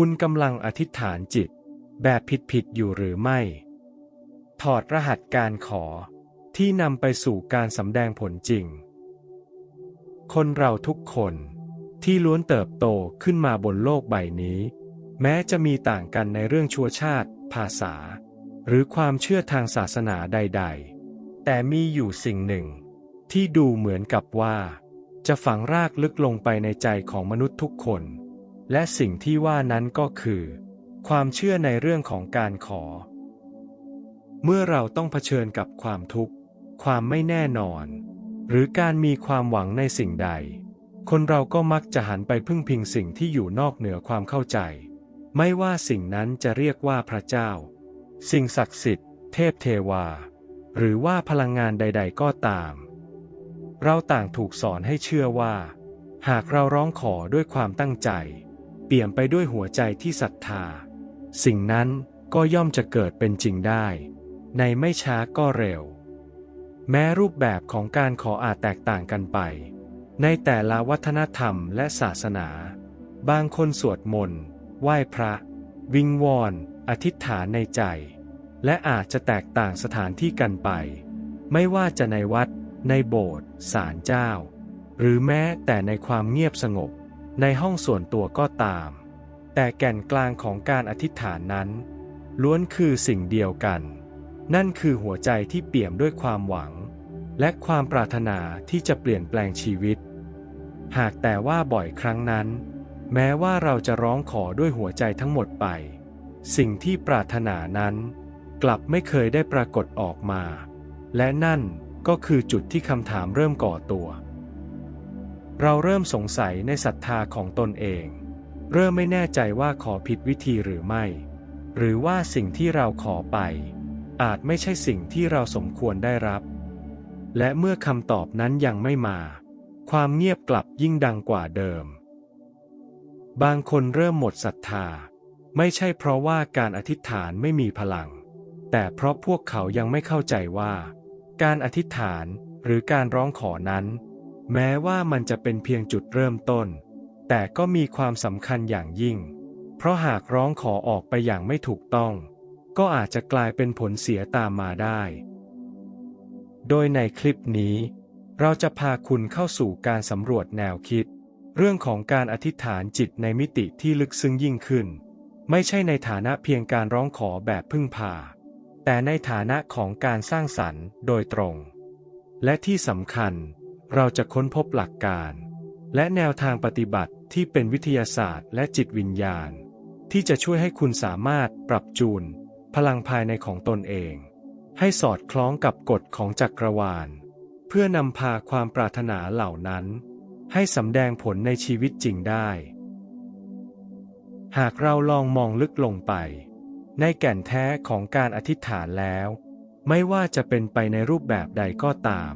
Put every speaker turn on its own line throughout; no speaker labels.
คุณกำลังอธิษฐานจิต แบบผิดๆอยู่หรือไม่ ถอดรหัสการขอที่นำไปสู่การสำแดงผลจริง คนเราทุกคนที่ล้วนเติบโตขึ้นมาบนโลกใบนี้ แม้จะมีต่างกันในเรื่องชัวชาติ ภาษา หรือความเชื่อทางศาสนาใด ๆ แต่มีอยู่สิ่งหนึ่ง ที่ดูเหมือนกับว่า จะฝังรากลึกลงไปในใจของมนุษย์ทุกคน และสิ่งที่ว่านั้นก็คือ ความเชื่อในเรื่องของการขอ เมื่อเราต้องเผชิญกับความทุกข์ ความไม่แน่นอน หรือการมีความหวังในสิ่งใด คนเราก็มักจะหันไปพึ่งพิงสิ่งที่อยู่นอกเหนือความเข้าใจ ไม่ว่าสิ่งนั้นจะเรียกว่าพระเจ้า สิ่งศักดิ์สิทธิ์ เทพเทวา หรือว่าพลังงานใด ๆ ก็ตาม เราต่างถูกสอนให้เชื่อว่า หากเราร้องขอด้วยความตั้งใจ เปี่ยมไปด้วยหัวใจที่ศรัทธา สิ่งนั้นก็ย่อมจะเกิดเป็นจริงได้ ในไม่ช้าก็เร็ว แม้รูปแบบของการขออาจแตกต่างกันไป ในแต่ละวัฒนธรรมและศาสนา บางคนสวดมนต์ไหว้พระ วิงวอนอธิษฐานในใจ และอาจจะแตกต่างสถานที่กันไป ไม่ว่าจะในวัด ในโบสถ์ศาลเจ้า หรือแม้แต่ในความเงียบสงบ ในห้องส่วนตัวก็ตาม แต่แก่นกลางของการอธิษฐานนั้น ล้วนคือสิ่งเดียวกัน นั่นคือหัวใจที่เปี่ยมด้วยความหวัง และความปรารถนาที่จะเปลี่ยนแปลงชีวิต หากแต่ว่าบ่อยครั้งนั้น แม้ว่าเราจะร้องขอด้วยหัวใจทั้งหมดไป สิ่งที่ปรารถนานั้น กลับไม่เคยได้ปรากฏออกมา และนั่นก็คือจุดที่คำถามเริ่มก่อตัว เราเริ่มสงสัยในศรัทธาของตนเอง เริ่มไม่แน่ใจว่าขอผิดวิธีหรือไม่ หรือว่าสิ่งที่เราขอไป อาจไม่ใช่สิ่งที่เราสมควรได้รับ และเมื่อคำตอบนั้นยังไม่มา ความเงียบกลับยิ่งดังกว่าเดิม บางคนเริ่มหมดศรัทธา ไม่ใช่เพราะว่าการอธิษฐานไม่มีพลัง แต่เพราะพวกเขายังไม่เข้าใจว่า การอธิษฐานหรือการร้องขอนั้น แม้ว่ามันจะเป็นเพียงจุดเริ่มต้น แต่ก็มีความสำคัญอย่างยิ่ง เพราะหากร้องขอออกไปอย่างไม่ถูกต้อง ก็อาจจะกลายเป็นผลเสียตามมาได้ โดยในคลิปนี้ เราจะพาคุณเข้าสู่การสำรวจแนวคิด เรื่องของการอธิษฐานจิตในมิติที่ลึกซึ้งยิ่งขึ้น ไม่ใช่ในฐานะเพียงการร้องขอแบบพึ่งพา แต่ในฐานะของการสร้างสรรค์โดยตรง และที่สำคัญ เราจะค้นพบหลักการ และแนวทางปฏิบัติที่เป็นวิทยาศาสตร์และจิตวิญญาณ ที่จะช่วยให้คุณสามารถปรับจูน พลังภายในของตนเอง ให้สอดคล้องกับกฎของจักรวาล เพื่อนำพาความปรารถนาเหล่านั้น ให้สำแดงผลในชีวิตจริงได้ หากเราลองมองลึกลงไป ในแก่นแท้ของการอธิษฐานแล้ว ไม่ว่าจะเป็นไปในรูปแบบใดก็ตาม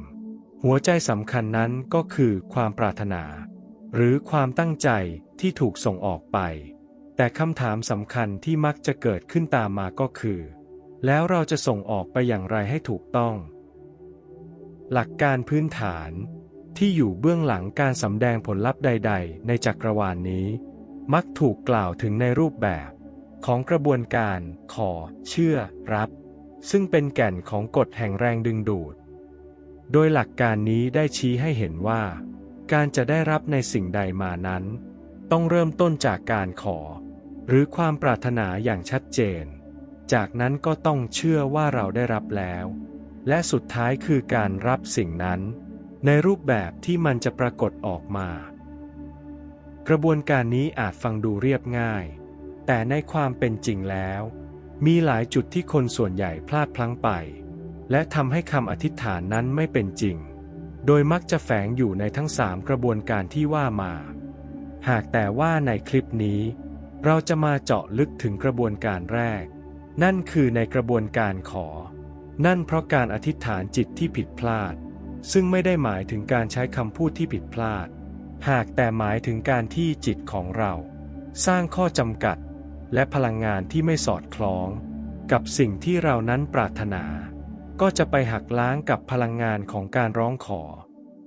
หัวใจสำคัญนั้นก็คือความปรารถนา หรือความตั้งใจที่ถูกส่งออกไป แต่คำถามสำคัญที่มักจะเกิดขึ้นตามมาก็คือ แล้วเราจะส่งออกไปอย่างไรให้ถูกต้อง หลักการพื้นฐานที่อยู่เบื้องหลังการสำแดงผลลัพธ์ใด ๆ ในจักรวาลนนี้ มักถูกกล่าวถึงในรูปแบบ ของกระบวนการ ขอ เชื่อ รับ ซึ่งเป็นแก่นของกฎแห่งแรงดึงดูด โดยหลักการนี้ได้ชี้ให้เห็นว่า การจะได้รับในสิ่งใดมานั้น ต้องเริ่มต้นจากการขอ หรือความปรารถนาอย่างชัดเจน จากนั้นก็ต้องเชื่อว่าเราได้รับแล้ว และสุดท้ายคือการรับสิ่งนั้น ในรูปแบบที่มันจะปรากฏออกมา กระบวนการนี้อาจฟังดูเรียบง่าย แต่ในความเป็นจริงแล้ว มีหลายจุดที่คนส่วนใหญ่พลาดพลั้งไป และทำให้คำอธิษฐานนั้นไม่เป็นจริง โดยมักจะแฝงอยู่ในทั้งสามกระบวนการที่ว่ามา หากแต่ว่าในคลิปนี้ เราจะมาเจาะลึกถึงกระบวนการแรก นั่นคือในกระบวนการขอ นั่นเพราะการอธิษฐานจิตที่ผิดพลาด ซึ่งไม่ได้หมายถึงการใช้คำพูดที่ผิดพลาด หากแต่หมายถึงการที่จิตของเรา สร้างข้อจำกัด และพลังงานที่ไม่สอดคล้อง กับสิ่งที่เรานั้นปรารถนา ก็จะไปหักล้างกับพลังงานของการร้องขอ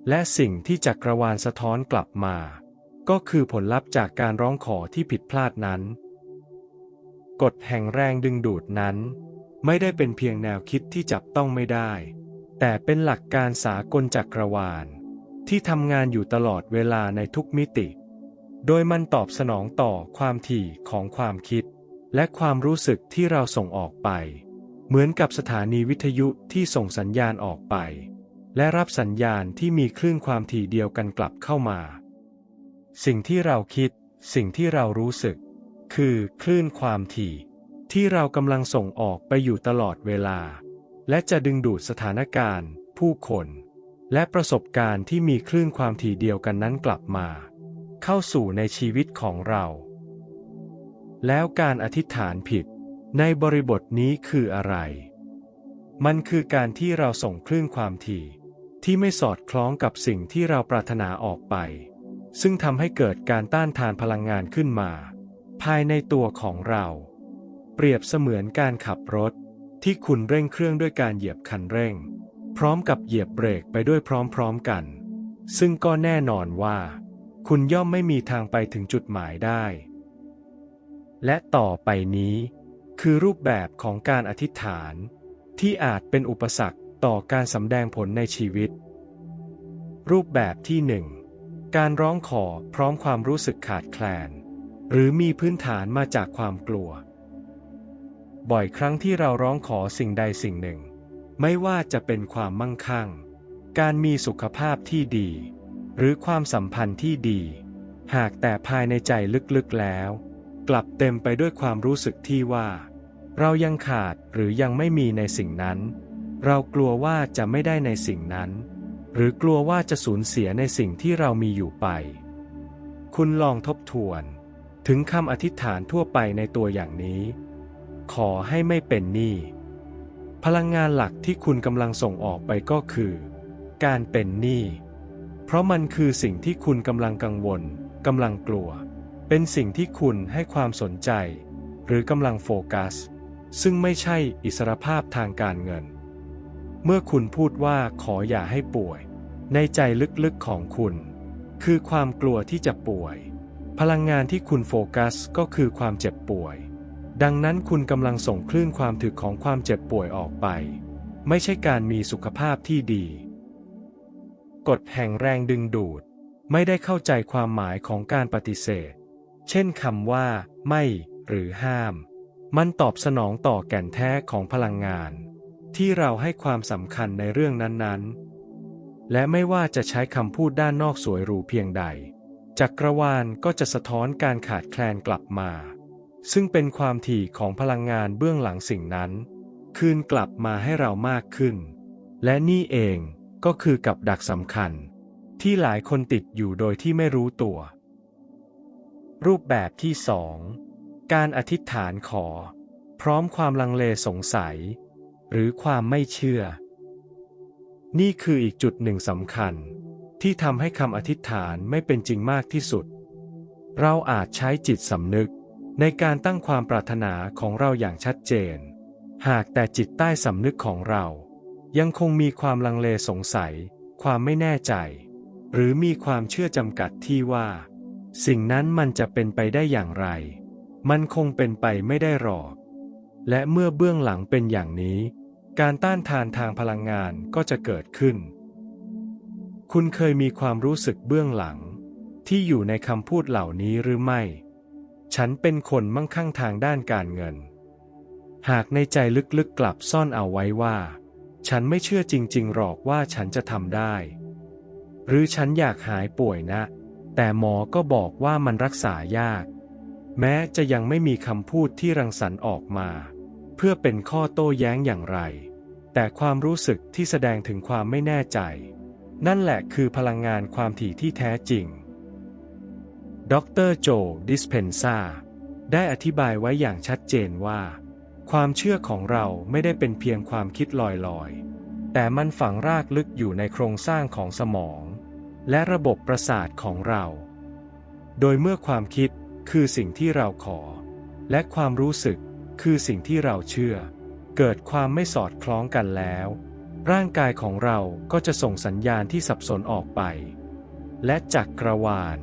และสิ่งที่จักรวาลสะท้อนกลับมา ก็คือผลลัพธ์จากการร้องขอที่ผิดพลาดนั้น กฎแห่งแรงดึงดูดนั้น ไม่ได้เป็นเพียงแนวคิดที่จับต้องไม่ได้ แต่เป็นหลักการสากลจักรวาล ที่ทำงานอยู่ตลอดเวลาในทุกมิติ โดยมันตอบสนองต่อความถี่ของความคิด และความรู้สึกที่เราส่งออกไป เหมือนกับสถานีวิทยุที่ส่งสัญญาณออกไป และรับสัญญาณที่มีคลื่นความถี่เดียวกันกลับเข้ามา สิ่งที่เราคิด สิ่งที่เรารู้สึก คือคลื่นความถี่ ที่เรากำลังส่งออกไปอยู่ตลอดเวลา และจะดึงดูดสถานการณ์ ผู้คน และประสบการณ์ที่มีคลื่นความถี่เดียวกันนั้นกลับมา เข้าสู่ในชีวิตของเรา แล้วการอธิษฐานผิด ในบริบทนี้คืออะไร มันคือการที่เราส่งคลื่นความถี่ ที่ไม่สอดคล้องกับสิ่งที่เราปรารถนาออกไป ซึ่งทำให้เกิดการต้านทานพลังงานขึ้นมา ภายในตัวของเรา เปรียบเสมือนการขับรถ ที่คุณเร่งเครื่องด้วยการเหยียบคันเร่ง พร้อมกับเหยียบเบรกไปด้วยพร้อมๆกัน ซึ่งก็แน่นอนว่า คุณย่อมไม่มีทางไปถึงจุดหมายได้ และต่อไปนี้ คือรูปแบบของการอธิษฐาน ที่อาจเป็นอุปสรรคต่อการสำแดงผลในชีวิต รูปแบบที่หนึ่งการร้องขอพร้อมความรู้สึกขาดแคลน หรือมีพื้นฐานมาจากความกลัว บ่อยครั้งที่เราร้องขอสิ่งใดสิ่งหนึ่ง ไม่ว่าจะเป็นความมั่งคั่ง การมีสุขภาพที่ดี หรือความสัมพันธ์ที่ดี หากแต่ภายในใจลึกๆแล้ว กลับเต็มไปด้วยความรู้สึกที่ว่า เรายังขาดหรือยังไม่มีในสิ่งนั้น เรากลัวว่าจะไม่ได้ในสิ่งนั้น หรือกลัวว่าจะสูญเสียในสิ่งที่เรามีอยู่ไป คุณลองทบทวน ถึงคำอธิษฐานทั่วไปในตัวอย่างนี้ ขอให้ไม่เป็นหนี้พลังงานหลักที่คุณกำลังส่งออกไปก็คือ การเป็นหนี้ เพราะมันคือสิ่งที่คุณกำลังกังวลกำลังกลัว เป็นสิ่งที่คุณให้ความสนใจ หรือกำลังโฟกัส ซึ่งไม่ใช่อิสรภาพทางการเงิน เมื่อคุณพูดว่าขออย่าให้ป่วย ในใจลึกๆของคุณ คือความกลัวที่จะป่วย พลังงานที่คุณโฟกัสก็คือความเจ็บป่วย ดังนั้นคุณกำลังส่งคลื่นความถึกของความเจ็บป่วยออกไป ไม่ใช่การมีสุขภาพที่ดี กฎแห่งแรงดึงดูด ไม่ได้เข้าใจความหมายของการปฏิเสธ เช่นคำว่า ไม่ หรือห้าม มันตอบสนองต่อแก่นแท้ของพลังงาน ที่เราให้ความสำคัญในเรื่องนั้นๆ และไม่ว่าจะใช้คำพูดด้านนอกสวยหรูเพียงใด จักรวาลก็จะสะท้อนการขาดแคลนกลับมา ซึ่งเป็นความถี่ของพลังงานเบื้องหลังสิ่งนั้น คืนกลับมาให้เรามากขึ้น และนี่เองก็คือกับดักสำคัญ ที่หลายคนติดอยู่โดยที่ไม่รู้ตัว รูปแบบที่สองการอธิษฐานขอ พร้อมความลังเลสงสัย หรือความไม่เชื่อ นี่คืออีกจุดหนึ่งสำคัญ ที่ทำให้คำอธิษฐานไม่เป็นจริงมากที่สุด เราอาจใช้จิตสำนึกในการตั้งความปรารถนาของเราอย่างชัดเจน หากแต่จิตใต้สำนึกของเรา ยังคงมีความลังเลสงสัย ความไม่แน่ใจ หรือมีความเชื่อจำกัดที่ว่า สิ่งนั้นมันจะเป็นไปได้อย่างไร มันคงเป็นไปไม่ได้หรอก และเมื่อเบื้องหลังเป็นอย่างนี้ การต้านทานทางพลังงานก็จะเกิดขึ้น คุณเคยมีความรู้สึกเบื้องหลัง ที่อยู่ในคำพูดเหล่านี้หรือไม่ ฉันเป็นคนมั่งคั่งทางด้านการเงิน หากในใจลึกๆกลับซ่อนเอาไว้ว่า ฉันไม่เชื่อจริง ๆ หรอกว่าฉันจะทำได้ หรือฉันอยากหายป่วยนะ แต่หมอก็บอกว่ามันรักษายาก แม้จะยังไม่มีคำพูดที่รังสรรค์ออกมา เพื่อเป็นข้อโต้แย้งอย่างไร แต่ความรู้สึกที่แสดงถึงความไม่แน่ใจ นั่นแหละคือพลังงานความถี่ที่แท้จริง ดรโจ ดิสเพนซาได้อธิบายไว้อย่างชัดเจนว่า ความเชื่อของเราไม่ได้เป็นเพียงความคิดลอยๆ แต่มันฝังรากลึกอยู่ในโครงสร้างของสมอง และระบบประสาทของเรา โดยเมื่อความคิดคือสิ่งที่เราขอ และความรู้สึกคือสิ่งที่เราเชื่อ เกิดความไม่สอดคล้องกันแล้ว ร่างกายของเราก็จะส่งสัญญาณที่สับสนออกไป และจักรวาล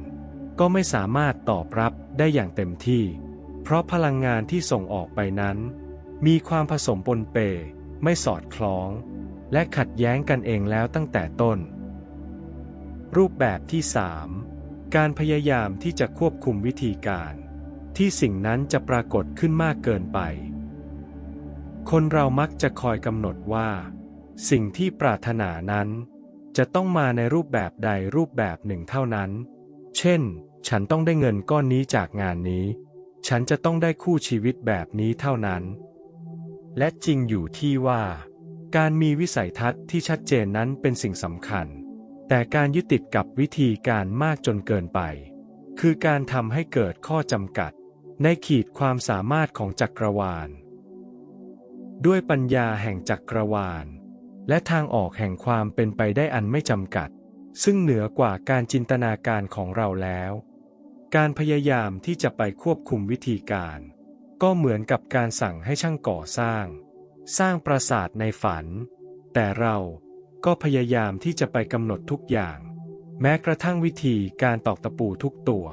ก็ไม่สามารถตอบรับได้อย่างเต็มที่ เพราะพลังงานที่ส่งออกไปนั้น มีความผสมปนเป ไม่สอดคล้อง และขัดแย้งกันเองแล้วตั้งแต่ต้น รูปแบบที่ 3 การพยายามที่จะควบคุมวิธีการ ที่สิ่งนั้นจะปรากฏขึ้นมากเกินไป คนเรามักจะคอยกำหนดว่า สิ่งที่ปรารถนานั้น จะต้องมาในรูปแบบใดรูปแบบหนึ่งเท่านั้น เช่น ฉันต้องได้เงินก้อนนี้จากงานนี้ ฉันจะต้องได้คู่ชีวิตแบบนี้เท่านั้น และจริงอยู่ที่ว่า การมีวิสัยทัศน์ที่ชัดเจนนั้นเป็นสิ่งสำคัญ แต่การยึดติดกับวิธีการมากจนเกินไป คือการทำให้เกิดข้อจำกัด ในขีดความสามารถของจักรวาล ด้วยปัญญาแห่งจักรวาล และทางออกแห่งความเป็นไปได้อันไม่จำกัด ซึ่งเหนือกว่าการจินตนาการของเราแล้ว การพยายามที่จะไปควบคุมวิธีการ ก็เหมือนกับการสั่งให้ช่างก่อสร้าง สร้างปราสาทในฝัน แต่เรา ก็พยายามที่จะไปกำหนดทุกอย่าง แม้กระทั่งวิธีการตอกตะปูทุกตัว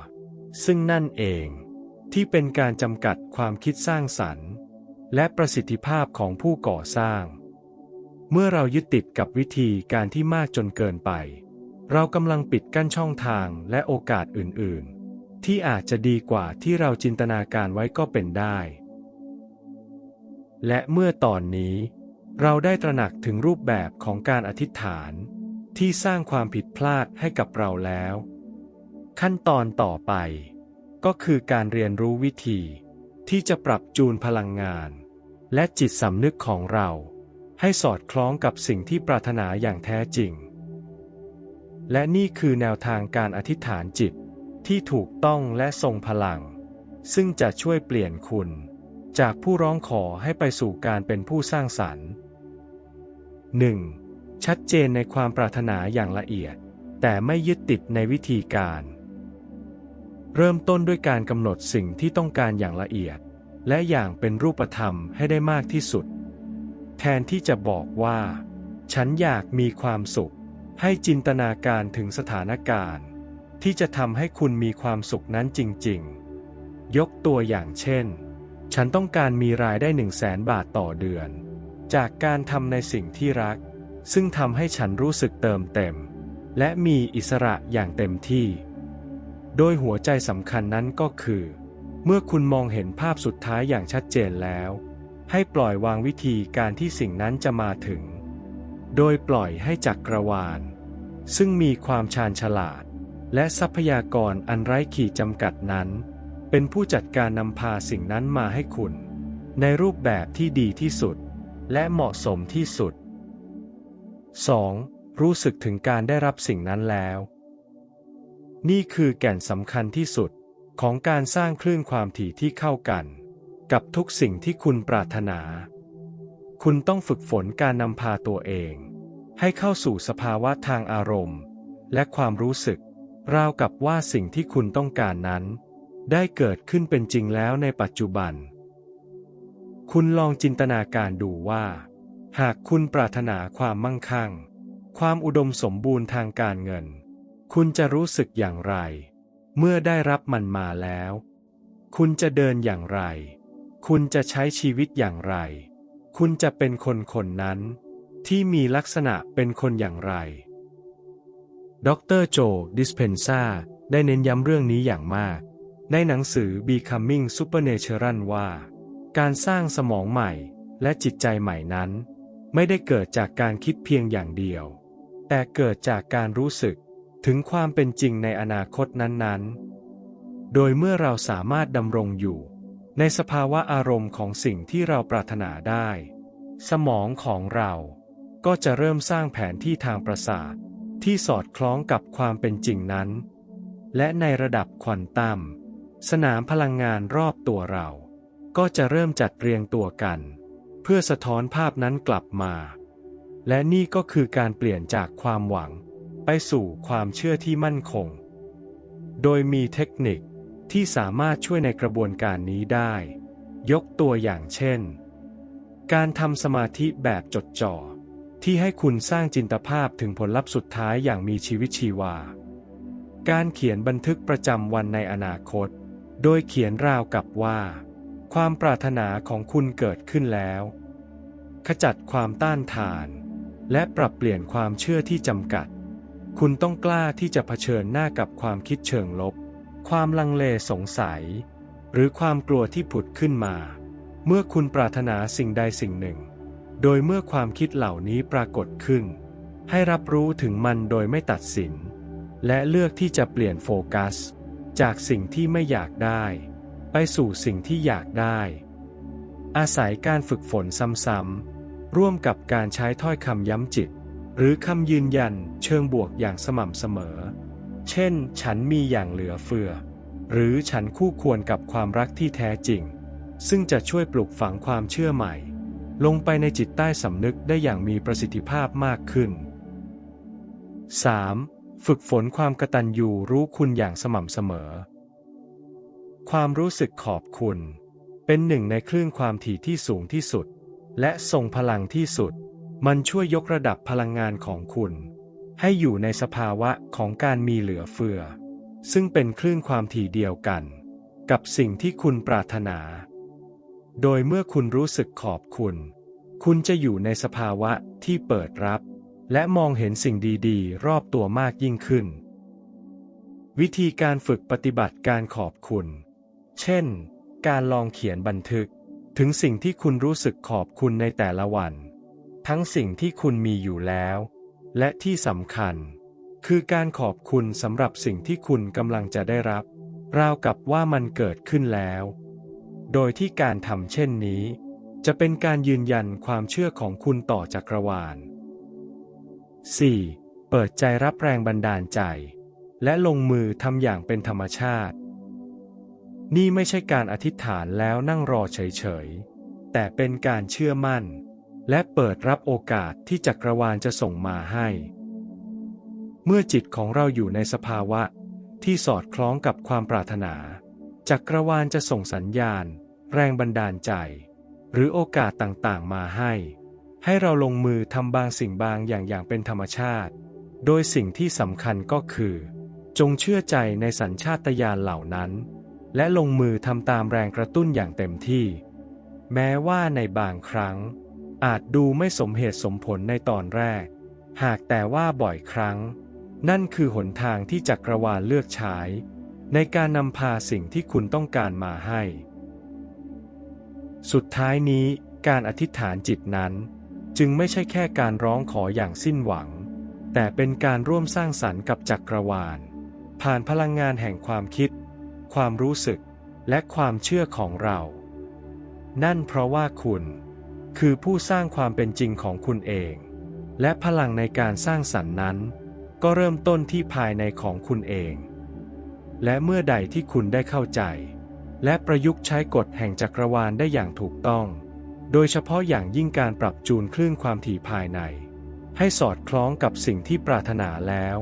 ซึ่งนั่นเองที่เป็นการจำกัดความคิดสร้างสรรค์ และประสิทธิภาพของผู้ก่อสร้าง เมื่อเรายึดติดกับวิธีการที่มากจนเกินไป เรากำลังปิดกั้นช่องทางและโอกาสอื่น ๆ ที่อาจจะดีกว่าที่เราจินตนาการไว้ก็เป็นได้ และเมื่อตอนนี้ เราได้ตระหนักถึงรูปแบบของการอธิษฐาน ที่สร้างความผิดพลาดให้กับเราแล้ว ขั้นตอนต่อไป ก็คือการเรียนรู้วิธี ที่จะปรับจูนพลังงาน และจิตสำนึกของเรา ให้สอดคล้องกับสิ่งที่ปรารถนาอย่างแท้จริง และนี่คือแนวทางการอธิษฐานจิตที่ถูกต้องและทรงพลัง ซึ่งจะช่วยเปลี่ยนคุณ จากผู้ร้องขอให้ไปสู่การเป็นผู้สร้างสรรค์ 1. ชัดเจนในความปรารถนาอย่างละเอียด แต่ไม่ยึดติดในวิธีการ เริ่มต้นด้วยการกำหนดสิ่งที่ต้องการอย่างละเอียด และอย่างเป็นรูปธรรมให้ได้มากที่สุด แทนที่จะบอกว่า ฉันอยากมีความสุข ให้จินตนาการถึงสถานการณ์ ที่จะทำให้คุณมีความสุขนั้นจริง ๆ ยกตัวอย่างเช่น ฉันต้องการมีรายได้หนึ่งแสนบาทต่อเดือน จากการทำในสิ่งที่รัก ซึ่งทำให้ฉันรู้สึกเติมเต็ม และมีอิสระอย่างเต็มที่ โดยหัวใจสำคัญนั้นก็คือ เมื่อคุณมองเห็นภาพสุดท้ายอย่างชัดเจนแล้ว ให้ปล่อยวางวิธีการที่สิ่งนั้นจะมาถึง โดยปล่อยให้จักรวาล ซึ่งมีความชาญฉลาด และทรัพยากรอันไร้ขีดจำกัดนั้น เป็นผู้จัดการนำพาสิ่งนั้นมาให้คุณ ในรูปแบบที่ดีที่สุด และเหมาะสมที่สุด 2. รู้สึกถึงการได้รับสิ่งนั้นแล้ว นี่คือแก่นสำคัญที่สุดของการสร้างคลื่นความถี่ที่เข้ากัน กับทุกสิ่งที่คุณปรารถนา คุณต้องฝึกฝนการนำพาตัวเอง ให้เข้าสู่สภาวะทางอารมณ์ และความรู้สึก ราวกับว่าสิ่งที่คุณต้องการนั้น ได้เกิดขึ้นเป็นจริงแล้วในปัจจุบัน คุณลองจินตนาการดูว่า หากคุณปรารถนาความมั่งคั่ง ความอุดมสมบูรณ์ทางการเงิน คุณจะรู้สึกอย่างไร เมื่อได้รับมันมาแล้ว คุณจะเดินอย่างไร คุณจะใช้ชีวิตอย่างไร คุณจะเป็นคนคนนั้น ที่มีลักษณะเป็นคนอย่างไรดรโจ ดิสเพนซาได้เน้นย้ำเรื่องนี้อย่างมาก ในหนังสือ Becoming Supernatural ว่า การสร้างสมองใหม่และจิตใจใหม่นั้น ไม่ได้เกิดจากการคิดเพียงอย่างเดียว แต่เกิดจากการรู้สึกถึงความเป็นจริงในอนาคตนั้นๆ โดยเมื่อเราสามารถดำรงอยู่ ในสภาวะอารมณ์ของสิ่งที่เราปรารถนาได้ สมองของเราก็จะเริ่มสร้างแผนที่ทางประสาทที่สอดคล้องกับความเป็นจริงนั้น และในระดับควอนตัม สนามพลังงานรอบตัวเรา ก็จะเริ่มจัดเรียงตัวกัน เพื่อสะท้อนภาพนั้นกลับมา และนี่ก็คือการเปลี่ยนจากความหวัง ไปสู่ความเชื่อที่มั่นคง โดยมีเทคนิคที่สามารถช่วยในกระบวนการนี้ได้ ยกตัวอย่างเช่น การทำสมาธิแบบจดจ่อ ที่ให้คุณสร้างจินตภาพถึงผลลัพธ์สุดท้ายอย่างมีชีวิตชีวา การเขียนบันทึกประจำวันในอนาคต โดยเขียนราวกับว่า ความปรารถนาของคุณเกิดขึ้นแล้ว ขจัดความต้านทาน และปรับเปลี่ยนความเชื่อที่จำกัด คุณต้องกล้าที่จะเผชิญหน้ากับความคิดเชิงลบ ความลังเลสงสัย หรือความกลัวที่ผุดขึ้นมา เมื่อคุณปรารถนาสิ่งใดสิ่งหนึ่ง โดยเมื่อความคิดเหล่านี้ปรากฏขึ้น ให้รับรู้ถึงมันโดยไม่ตัดสิน และเลือกที่จะเปลี่ยนโฟกัส จากสิ่งที่ไม่อยากได้ ไปสู่สิ่งที่อยากได้ อาศัยการฝึกฝนซ้ำๆร่วมกับการใช้ถ้อยคำย้ำจิต หรือคำยืนยันเชิงบวกอย่างสม่ำเสมอ เช่น ฉันมีอย่างเหลือเฟือ หรือฉันคู่ควรกับความรักที่แท้จริง ซึ่งจะช่วยปลุกฝังความเชื่อใหม่ ลงไปในจิตใต้สำนึกได้อย่างมีประสิทธิภาพมากขึ้น 3. ฝึกฝนความกตัญญูรู้คุณอย่างสม่ำเสมอ ความรู้สึกขอบคุณ เป็นหนึ่งในคลื่นความถี่ที่สูงที่สุด และทรงพลังที่สุด มันช่วยยกระดับพลังงานของคุณ ให้อยู่ในสภาวะของการมีเหลือเฟือ ซึ่งเป็นคลื่นความถี่เดียวกัน กับสิ่งที่คุณปรารถนา โดยเมื่อคุณรู้สึกขอบคุณ คุณจะอยู่ในสภาวะที่เปิดรับ และมองเห็นสิ่งดีๆ รอบตัวมากยิ่งขึ้น วิธีการฝึกปฏิบัติการขอบคุณ เช่น การลองเขียนบันทึก ถึงสิ่งที่คุณรู้สึกขอบคุณในแต่ละวัน ทั้งสิ่งที่คุณมีอยู่แล้ว และที่สำคัญ คือการขอบคุณสำหรับสิ่งที่คุณกำลังจะได้รับ ราวกับว่ามันเกิดขึ้นแล้ว โดยที่การทำเช่นนี้ จะเป็นการยืนยันความเชื่อของคุณต่อจักรวาล 4. เปิดใจรับแรงบันดาลใจ และลงมือทำอย่างเป็นธรรมชาติ นี่ไม่ใช่การอธิษฐานแล้วนั่งรอเฉยๆ แต่เป็นการเชื่อมั่น และเปิดรับโอกาสที่จักรวาลจะส่งมาให้ เมื่อจิตของเราอยู่ในสภาวะที่สอดคล้องกับความปรารถนา จักรวาลจะส่งสัญญาณ แรงบันดาลใจ หรือโอกาสต่างๆมาให้ ให้เราลงมือทำบางสิ่งบางอย่างอย่างเป็นธรรมชาติ โดยสิ่งที่สำคัญก็คือ จงเชื่อใจในสัญชาตญาณเหล่านั้น และลงมือทำตามแรงกระตุ้นอย่างเต็มที่ แม้ว่าในบางครั้ง อาจดูไม่สมเหตุสมผลในตอนแรก หากแต่ว่าบ่อยครั้ง นั่นคือหนทางที่จักรวาลเลือกใช้ ในการนำพาสิ่งที่คุณต้องการมาให้ สุดท้ายนี้การอธิษฐานจิตนั้น จึงไม่ใช่แค่การร้องขออย่างสิ้นหวัง แต่เป็นการร่วมสร้างสรรค์กับจักรวาล ผ่านพลังงานแห่งความคิด ความรู้สึก และความเชื่อของเรา นั่นเพราะว่าคุณ คือผู้สร้างความเป็นจริงของคุณเอง และพลังในการสร้างสรรค์นั้น ก็เริ่มต้นที่ภายในของคุณเอง และเมื่อใดที่คุณได้เข้าใจ และประยุกต์ใช้กฎแห่งจักรวาลได้อย่างถูกต้อง โดยเฉพาะอย่างยิ่งการปรับจูนคลื่นความถี่ภายใน ให้สอดคล้องกับสิ่งที่ปรารถนาแล้ว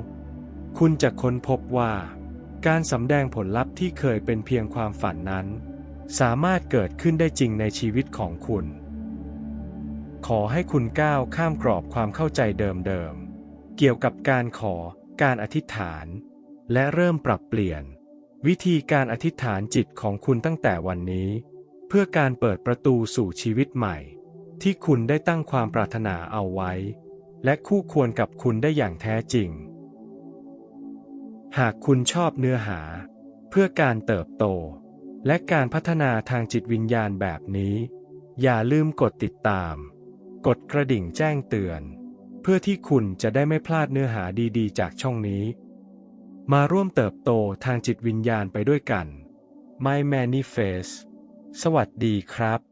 คุณจะค้นพบว่า การสำแดงผลลัพธ์ที่เคยเป็นเพียงความฝันนั้น สามารถเกิดขึ้นได้จริงในชีวิตของคุณ ขอให้คุณก้าวข้ามกรอบความเข้าใจเดิมๆเกี่ยวกับการขอ การอธิษฐาน และเริ่มปรับเปลี่ยน วิธีการอธิษฐานจิตของคุณตั้งแต่วันนี้ เพื่อการเปิดประตูสู่ชีวิตใหม่ ที่คุณได้ตั้งความปรารถนาเอาไว้ และคู่ควรกับคุณได้อย่างแท้จริง หากคุณชอบเนื้อหา เพื่อการเติบโต และการพัฒนาทางจิตวิญญาณแบบนี้ อย่าลืมกดติดตาม กดกระดิ่งแจ้งเตือน เพื่อที่คุณจะได้ไม่พลาดเนื้อหาดีๆ จากช่องนี้ มาร่วมเติบโตทางจิตวิญญาณไปด้วยกัน My Manifest สวัสดีครับ